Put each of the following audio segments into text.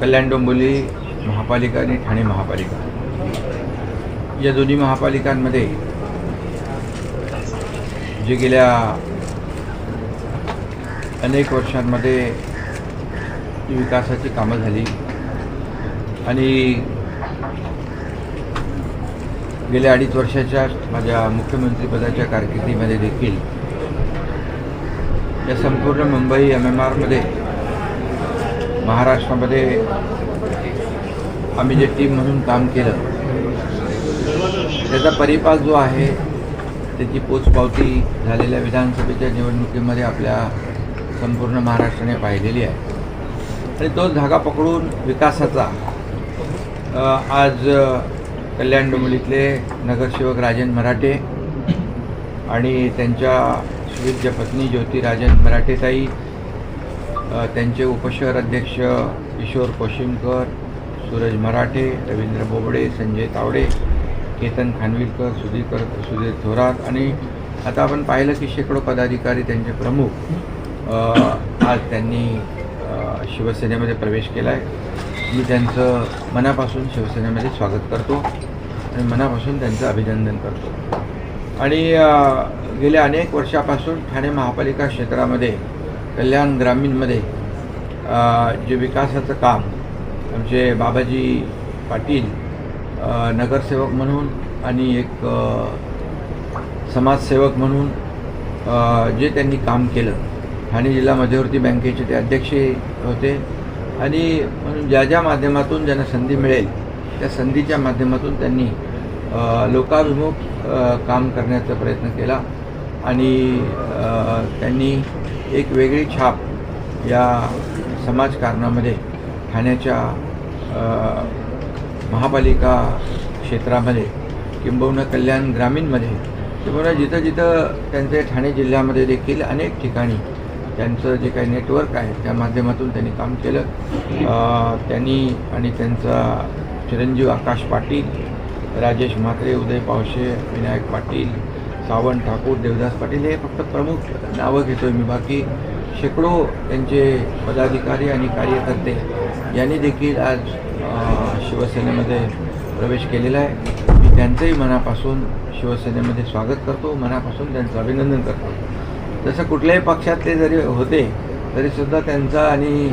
कल्याण डोंबिवली महापालिका आणि ठाणे महापालिका. या दोन्ही महापालिकांमध्ये जे गेल्या अनेक वर्षांमध्ये विकासाची कामं झाली आणि गेल्या अडीच वर्षाच्या माझ्या मुख्यमंत्रीपदाच्या कारकिर्दीमध्ये देखील या संपूर्ण मुंबई एम एम आरमध्ये महाराष्ट्रामध्ये आम्ही जे टीम म्हणून काम केलं त्याचा परिपाक जो आहे त्याची पोचपावती झालेल्या विधानसभेच्या निवडणुकीमध्ये आपल्या संपूर्ण महाराष्ट्राने पाहिलेली आहे. आणि तो धागा पकडून विकासाचा आज कल्याण डोंबिवलीतले नगरसेवक राजन मराठे आणि त्यांच्या सुविद्य पत्नी ज्योती राजन मराठेताई त्यांचे उपशहर अध्यक्ष किशोर कोशिमकर सूरज मराठे रवींद्र बोबडे संजय तावडे केतन खानविलकर सुधीर सुधीर थोरात आणि आता आपण पाहिलं की शेकडो पदाधिकारी त्यांचे प्रमुख आज त्यांनी शिवसेनेमध्ये प्रवेश केला आहे मी त्यांचं मनापासून शिवसेनेमध्ये स्वागत करतो आणि मनापासून त्यांचं अभिनंदन करतो. आणि गेल्या अनेक वर्षापासून ठाणे महापालिका क्षेत्रामध्ये कल्याण ग्रामीणमध्ये जे विकासाचं काम आमचे बाबाजी पाटील नगरसेवक म्हणून आणि एक समाजसेवक म्हणून जे त्यांनी काम केलं. ठाणे जिल्हा मध्यवर्ती बँकेचे ते अध्यक्ष होते. आणि म्हणून ज्या ज्या माध्यमातून ज्यांना संधी मिळेल त्या संधीच्या माध्यमातून त्यांनी लोकाभिमुख काम करण्याचा प्रयत्न केला. आणि त्यांनी एक वेगळी छाप या समाजकारणामध्ये ठाण्याच्या महापालिका क्षेत्रामध्ये किंबहुना कल्याण ग्रामीणमध्ये किंबहुना जिथं जिथं त्यांचे ठाणे जिल्ह्यामध्ये देखील अनेक ठिकाणी त्यांचं जे काही नेटवर्क आहे त्या माध्यमातून त्यांनी काम केलं. त्यांनी आणि त्यांचा चिरंजीव आकाश पाटील राजेश म्हात्रे उदय पावशे विनायक पाटील सावंत ठाकूर देवदास पाटील हे फक्त प्रमुख नावं घेतो आहे मी. बाकी शेकडो त्यांचे पदाधिकारी आणि कार्यकर्ते यांनी देखील आज शिवसेनेमध्ये प्रवेश केलेला आहे. मी त्यांचंही मनापासून शिवसेनेमध्ये स्वागत करतो मनापासून त्यांचं अभिनंदन करतो. जसं कुठल्याही पक्षातले जरी होते तरीसुद्धा त्यांचं आणि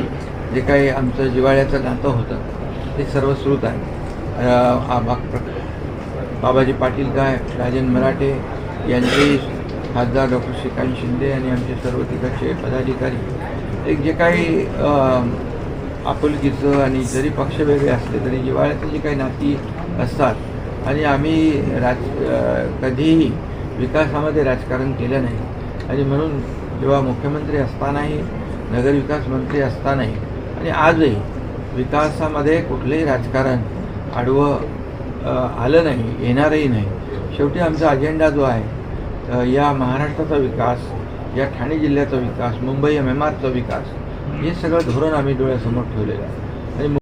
जे काही आमचं जिवाळ्याचं नातं होतं ते सर्वश्रुत आहे. बाबाजी पाटील काय राजन मराठे यांचे खासदार डॉक्टर श्रीकांत शिंदे आणि आमचे सर्व तिकडचे पदाधिकारी. एक जे काही आपुलकीचं आणि जरी पक्ष वेगळे असले तरी जिव्हाळ्याची जी काही नाती असतात आणि आम्ही राज कधीही विकासामध्ये राजकारण केलं नाही. आणि म्हणून जेव्हा मुख्यमंत्री असतानाही नगरविकास मंत्री असतानाही आणि आजही विकासामध्ये कुठलंही राजकारण आडवं आलं नाही येणारही नाही शेवटी आमचा अजेंडा जो आहे या महाराष्ट्राचा विकास या ठाणे जिल्ह्याचा विकास मुंबई एम एम आरचा विकास हे सगळं धोरण आम्ही डोळ्यासमोर ठेवलेलं आहे.